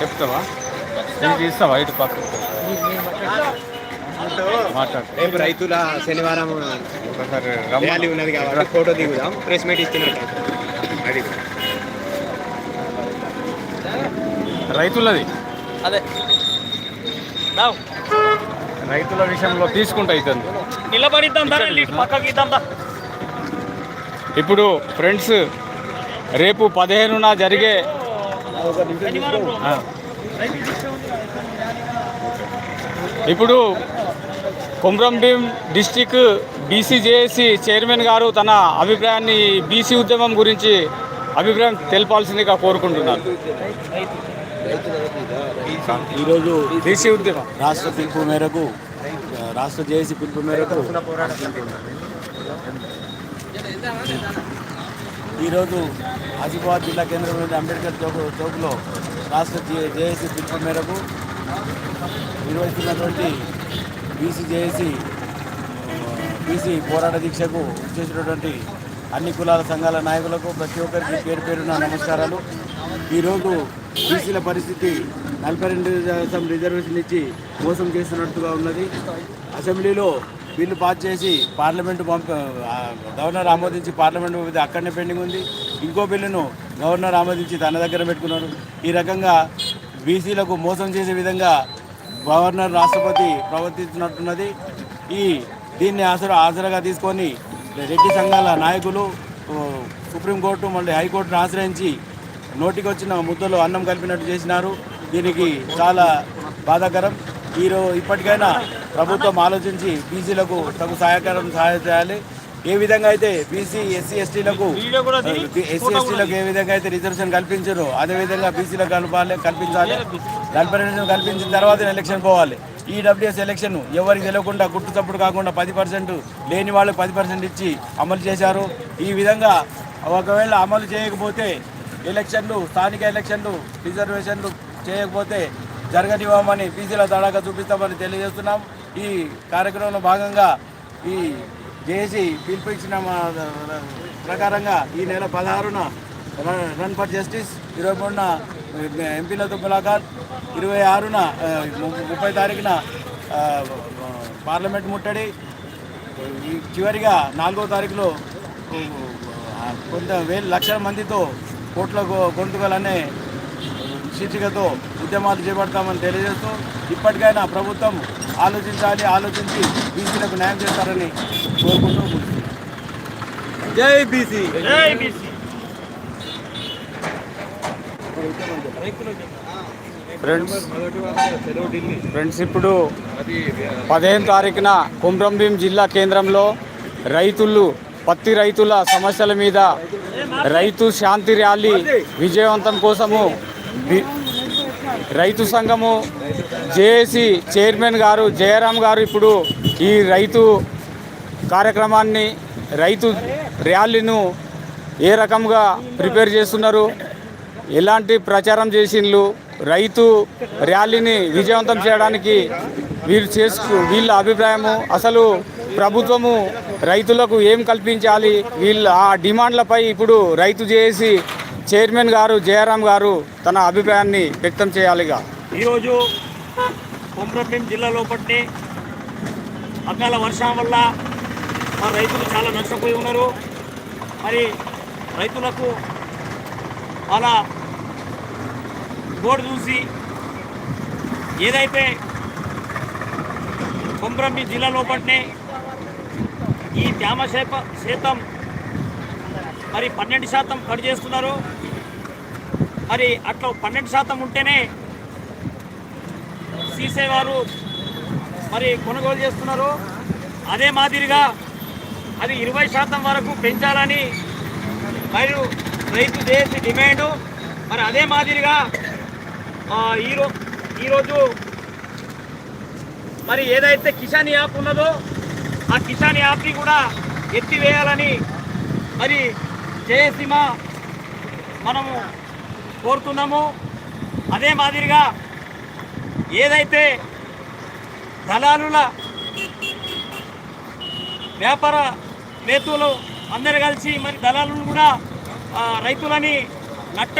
చెప్తావా? ఇది ఇస్తావా ఇటు పక్క. మాట్లాడు. రేపు రైతుల శనివారం ఒకసారి ర్యాలీ ఉన్నది కాబట్టి ఫోటో దిగుదాం. ప్రెస్ మీట్ ఇచ్చినట్టు అది. రైతులది? అదే. రావు రైతుల విషయంలో తీసుకుంటా అవుతుంది నిలబడిద్దాం పక్కకి ఇద్దాం ఇప్పుడు ఫ్రెండ్స్ రేపు పదిహేనున జరిగే. ఇప్పుడు Komaram Bheem district BCJAC chairman garu తన అభిప్రాయాన్ని బీసీ ఉద్యమం గురించి అభిప్రాయం తెలపాల్సిందిగా కోరుకుంటున్నారు ఈరోజు బీసీ ఉద్యమం రాష్ట్ర పిలుపు మేరకు రాష్ట్ర జేఏసీ పిలుపు మేరకు ఈరోజు ఆసిఫాబాద్ జిల్లా కేంద్రంలోని అంబేద్కర్ చౌక్ చౌక్లో రాష్ట్ర జే- జేఏసీ పిలుపు మేరకు నిర్వహిస్తున్నటువంటి బీసీ జేఏసీ బీసీ పోరాట దీక్షకు చేసినటువంటి అన్ని కులాల సంఘాల నాయకులకు ప్రతి ఒక్కరికి పేరు పేరున నమస్కారాలు. ఈరోజు బీసీల పరిస్థితి నలభై రెండు శాతం రిజర్వేషన్ ఇచ్చి మోసం చేస్తున్నట్టుగా ఉన్నది. అసెంబ్లీలో బిల్లు పాస్ చేసి పార్లమెంటు పంప గవర్నర్ ఆమోదించి పార్లమెంట్ పంపితే అక్కడనే పెండింగ్ ఉంది. ఇంకో బిల్లును గవర్నర్ ఆమోదించి తన దగ్గర పెట్టుకున్నారు. ఈ రకంగా బీసీలకు మోసం చేసే విధంగా గవర్నర్ రాష్ట్రపతి ప్రవర్తిస్తున్నట్టున్నది. ఈ దీన్ని ఆసరా ఆసరాగా తీసుకొని రెడ్డి సంఘాల నాయకులు సుప్రీంకోర్టు మళ్ళీ హైకోర్టును ఆశ్రయించి నోటికి వచ్చిన ముద్దలు అన్నం కలిపినట్టు చేసినారు. దీనికి చాలా బాధాకరం. ఈరో ఇప్పటికైనా ప్రభుత్వం ఆలోచించి బీసీలకు తగు సహాయకరం సహాయం చేయాలి ఏ విధంగా అయితే బీసీ ఎస్సీ ఎస్టీలకు ఎస్సీ ఎస్టీలకు ఏ విధంగా అయితే రిజర్వేషన్ కల్పించారో అదే విధంగా బీసీలకు కలపాలి కల్పించాలి. రెండు కల్పించిన తర్వాత ఎలక్షన్ పోవాలి. ఈ డబ్ల్యూఎస్ ఎలక్షన్ ఎవరికి తెలియకుండా గుట్టు తప్పుడు కాకుండా పది పర్సెంట్ లేని వాళ్ళకి పది పర్సెంట్ ఇచ్చి అమలు చేశారు. ఈ విధంగా ఒకవేళ అమలు చేయకపోతే ఎలక్షన్లు స్థానిక ఎలక్షన్లు రిజర్వేషన్లు చేయకపోతే జరగనివ్వమని బీసీల తడాగా చూపిస్తామని తెలియజేస్తున్నాం. ఈ కార్యక్రమంలో భాగంగా ఈ జేఏసీ పిలుపు ఇచ్చిన ప్రకారంగా ఈ నెల పదహారున ర- రన్ ఫర్ జస్టిస్ ఇరవై మూడున ఎంపీలతో ములాఖాత్ ఇరవై ఆరున ముప్పై తారీఖున పార్లమెంట్ ముట్టడి. చివరిగా నాలుగో తారీఖులో కొంత వేల లక్షల మందితో కోట్ల గొంతుకలనే శీర్షికతో ఉద్యమాలు చేపడతామని తెలియజేస్తూ ఇప్పటికైనా ప్రభుత్వం ఆలోచించాలి ఆలోచించి బీసీలకు న్యాయం చేస్తారని కోరుకుంటూ. జై బీసీ జై బీసీ ఫ్రెండ్స్ ఫ్రెండ్స్ ఇప్పుడు పదిహేను తారీఖున కుమ్రంభీం జిల్లా కేంద్రంలో రైతులు పత్తి రైతుల సమస్యల మీద రైతు శాంతి ర్యాలీ విజయవంతం కోసము రైతు సంఘము జేఏసీ చైర్మన్ గారు జయరాం గారు ఇప్పుడు ఈ రైతు కార్యక్రమాన్ని రైతు ర్యాలీను ఏ రకంగా ప్రిపేర్ చేస్తున్నారు? ఎలాంటి ప్రచారం చేసిండ్లు? రైతు ర్యాలీని విజయవంతం చేయడానికి వీరు చేసు వీళ్ళ అభిప్రాయము అసలు ప్రభుత్వము రైతులకు ఏం కల్పించాలి? వీళ్ళ ఆ డిమాండ్లపై ఇప్పుడు రైతు చేసి చైర్మన్ గారు జయరాం గారు తన అభిప్రాయాన్ని వ్యక్తం చేయాలిగా. ఈరోజు కొమ్రభీం జిల్లాలో పట్టి అకాల వర్షం వల్ల మా రైతులు చాలా నష్టపోయి ఉన్నారు. మరి రైతులకు వాళ్ళ బోర్డు చూసి ఏదైతే కొమ్రభీం జిల్లాలో పట్టినే ఈ తేమ శాతం మరి పన్నెండు శాతం కట్ చేస్తున్నారు. మరి అట్లా పన్నెండు శాతం ఉంటేనే సీసే వారు మరి కొనుగోలు చేస్తున్నారు. అదే మాదిరిగా అది ఇరవై శాతం వరకు పెంచాలని మరియు రైతు చేసి డిమాండు. మరి అదే మాదిరిగా ఈరో ఈరోజు మరి ఏదైతే కిసాన్ యాప్ ఉన్నదో ఆ కిసాన్ యాప్ని కూడా ఎత్తివేయాలని మరి జయసీమ మనము కోరుతున్నాము. అదే మాదిరిగా ఏదైతే దళారుల వ్యాపార నేతలు అందరు కలిసి మరి దళాలను కూడా రైతులని నట్ట